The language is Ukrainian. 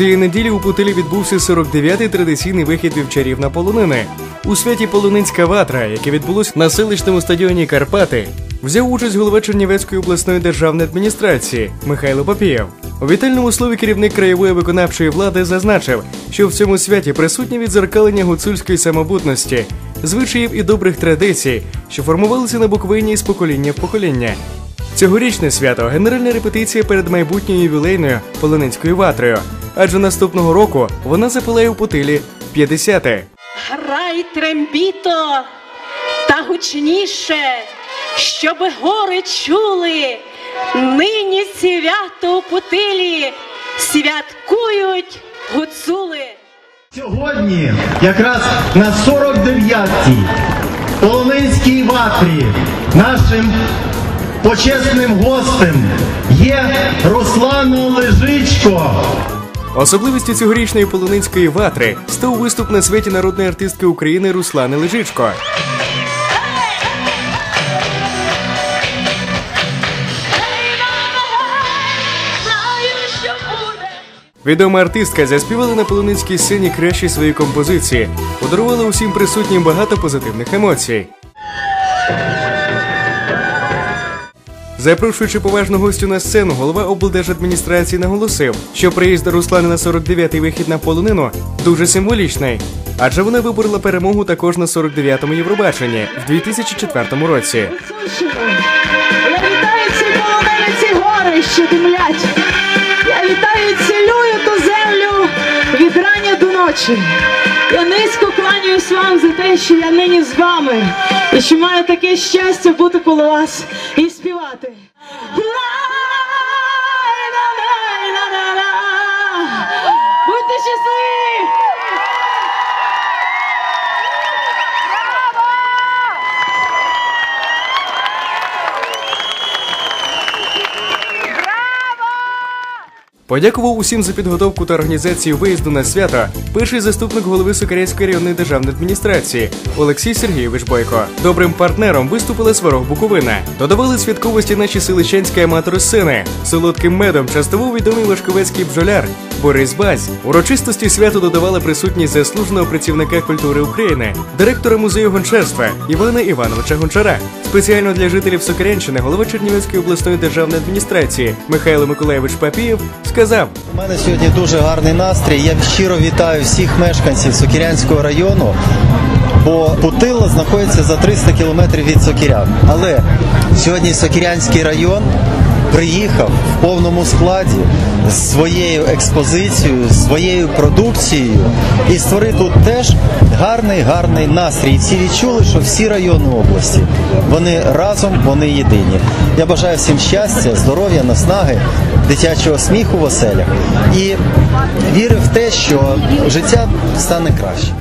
Цієї неділі у Путилі відбувся 49-й традиційний вихід вівчарів на полонини. У святі Полонинська ватра, яке відбулось на селищному стадіоні Карпати, взяв участь голова Чернівецької обласної державної адміністрації Михайло Попієв. У вітальному слові керівник краєвої виконавчої влади зазначив, що в цьому святі присутнє відзеркалення гуцульської самобутності, звичаїв і добрих традицій, що формувалися на Буковині з покоління в покоління. Цьогорічне свято генеральна репетиція перед майбутньою ювілейною полонинською ватрою, адже наступного року вона запалає у Путилі 50-те. Грай трембіто та гучніше, щоб гори чули. Нині свято у Путилі святкують гуцули. Сьогодні, якраз на 49-й Полонинській ватрі, нашим почесним гостем є Руслана Лежичко. Особливістю цьогорічної полонинської ватри став виступ на святі народної артистки України Руслани Лежичко. Відома артистка заспівала на полонинській сцені кращі свої композиції, подарувала усім присутнім багато позитивних емоцій. Запрошуючи поважну гостю на сцену, голова облдержадміністрації наголосив, що приїзд Руслани на 49-й вихід на полонину дуже символічний, адже вона виборола перемогу також на 49-му Євробаченні в 2004 році. Я вітаю ці полонини, ці гори, що димлять. Я вітаю, цілюю ту землю від рання до ночі. Я низько кланяюсь вам за те, що я нині з вами і що маю таке щастя бути коло вас і співати. Подякував усім за підготовку та організацію виїзду на свято. Перший заступник голови Сокирянської районної державної адміністрації Олексій Сергійович Бойко. Добрим партнером виступила Сварог Буковина. Додавали святковості наші селищанські аматори сцени. Солодким медом частував відомий важковецький бджоляр Борис Базь. Урочистості свято додавала присутність заслуженого працівника культури України, директора музею гончарства Івана Івановича Гончара. Спеціально для жителів Сокирянщини голова Чернівецької обласної державної адміністрації Михайло Миколаєвич Папієв сказав. У мене сьогодні дуже гарний настрій. Я щиро вітаю всіх мешканців Сокірянського району. Бо Путило знаходиться за 300 кілометрів від Сокірян. Але сьогодні Сокірянський район приїхав в повному складі з своєю експозицією, з своєю продукцією і створив тут теж гарний гарний настрій. Всі відчули, що всі райони області вони разом, вони єдині. Я бажаю всім щастя, здоров'я, наснаги, дитячого сміху в оселях і вірив в те, що життя стане краще.